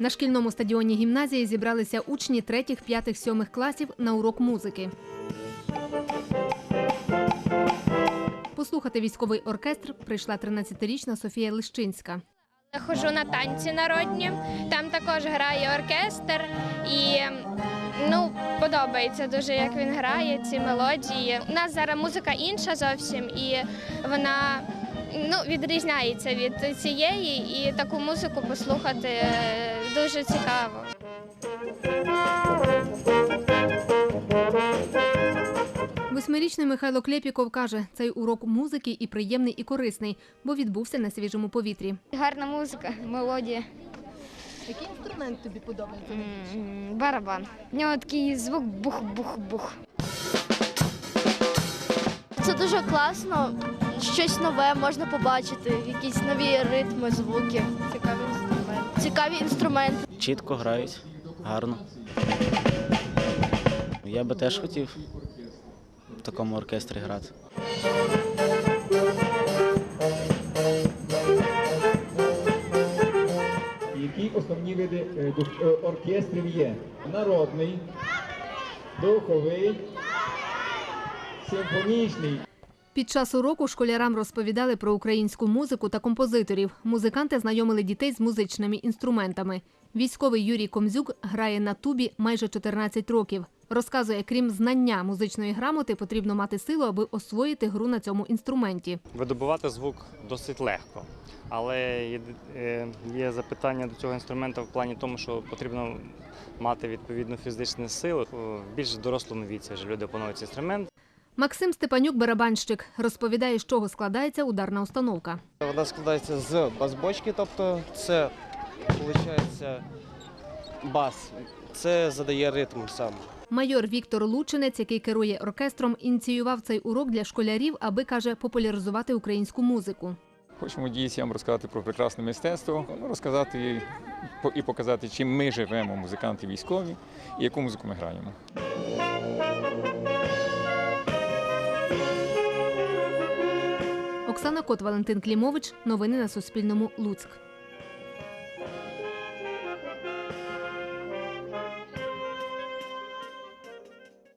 На шкільному стадіоні гімназії зібралися учні 3, 5, 7 класів на урок музики. Послухати військовий оркестр прийшла 13-річна Софія Лищинська. Я ходжу на танці народні, там також грає оркестр, і ну подобається дуже, як він грає ці мелодії. У нас зараз музика інша зовсім, і вона ну, відрізняється від цієї, і таку музику послухати е, дуже цікаво. Восьмирічний Михайло Клєпіков каже, цей урок музики і приємний, і корисний, бо відбувся на свіжому повітрі. Гарна музика, мелодія. Який інструмент тобі подобається? Барабан. У нього такий звук бух-бух-бух. Це дуже класно, щось нове можна побачити, якісь нові ритми, звуки. Цікаві інструменти. Цікаві інструменти. чітко грають, гарно. Я би теж хотів в такому оркестрі грати. Які основні види е, е, оркестрів є? Народний, духовий, симфонічний. Під час уроку школярам розповідали про українську музику та композиторів. Музиканти знайомили дітей з музичними інструментами. Військовий Юрій Комзюк грає на тубі майже 14 років. Розказує, крім знання музичної грамоти, потрібно мати силу, аби освоїти гру на цьому інструменті. Видобувати звук досить легко, але є, е, запитання до цього інструменту в плані тому, що потрібно мати відповідну фізичну силу. В більш дорослому віці вже люди опанують цей інструмент. Максим Степанюк, барабанщик, розповідає, з чого складається ударна установка. Вона складається з бас-бочки, тобто це виходить бас. Це задає ритм сам. Майор Віктор Лучинець, який керує оркестром, ініціював цей урок для школярів, аби каже популяризувати українську музику. Хочемо дітям розказати про прекрасне мистецтво, ну, розказати по- і показати, чим ми живемо, музиканти військові, і яку музику ми граємо. Оксана Кот, Валентин Клімович. Новини на Суспільному. Луцьк.